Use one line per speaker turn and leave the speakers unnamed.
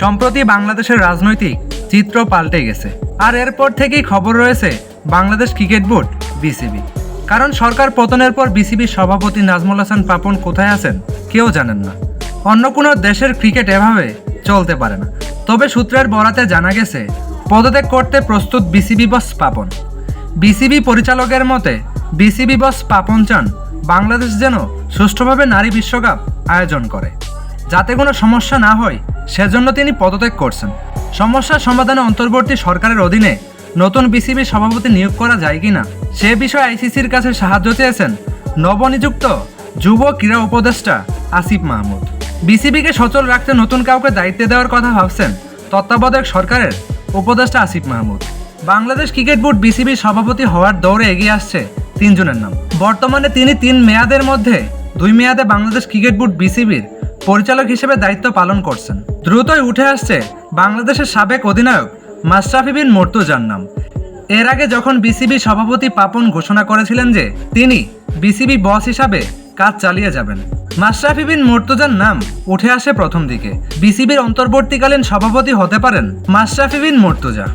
সম্প্রতি বাংলাদেশের রাজনৈতিক চিত্র পাল্টে গেছে। আর এরপর থেকেই খবর রয়েছে বাংলাদেশ ক্রিকেট বোর্ড, বিসিবি। কারণ সরকার পতনের পর বিসিবির সভাপতি নাজমুল হাসান পাপন কোথায় আছেন কেউ জানেন না। অন্য কোনো দেশের ক্রিকেট এভাবে চলতে পারে না। তবে সূত্রের বরাতে জানা গেছে, পদত্যাগ করতে প্রস্তুত বিসিবি বস পাপন। বিসিবি পরিচালকের মতে, বিসিবি বস পাপন চান বাংলাদেশ যেন সুষ্ঠুভাবে নারী বিশ্বকাপ আয়োজন করে। যাতে কোনো সমস্যা না হয় সেজন্য তিনি পদত্যাগ করছেন। সমস্যার সমাধানে অন্তর্বর্তী সরকারের অধীনে নতুন বিসিবি সভাপতি নিয়োগ করা যায় কিনা, সে বিষয়ে আইসিসির কাছে সাহায্য চেয়েছেন নবনিযুক্ত যুব ক্রীড়া উপদেষ্টা আসিফ মাহমুদ। বিসিবিকে সচল রাখতে নতুন কাউকে দায়িত্ব দেওয়ার কথা ভাবছেন তত্ত্বাবধায়ক সরকারের উপদেষ্টা আসিফ মাহমুদ। বাংলাদেশ ক্রিকেট বোর্ড বিসিবির সভাপতি হওয়ার দৌড়ে এগিয়ে আসছে তিনজনের নাম। বর্তমানে তিনি তিন মেয়াদের মধ্যে দুই মেয়াদে বাংলাদেশ ক্রিকেট বোর্ড বিসিবির পরিচালক হিসেবে দায়িত্ব পালন করছেন। দ্রুতই উঠে আসছে বাংলাদেশের সাবেক অধিনায়ক মাশরাফি বিন মর্তুজার নাম। এর আগে যখন বিসিবি সভাপতি পাপন ঘোষণা করেছিলেন যে তিনি বিসিবি বস হিসাবে কাজ চালিয়ে যাবেন, মাশরাফি বিন মর্তুজার নাম উঠে আসে প্রথম দিকে। বিসিবির অন্তর্বর্তীকালীন সভাপতি হতে পারেন মাশরাফি বিন মর্তুজা।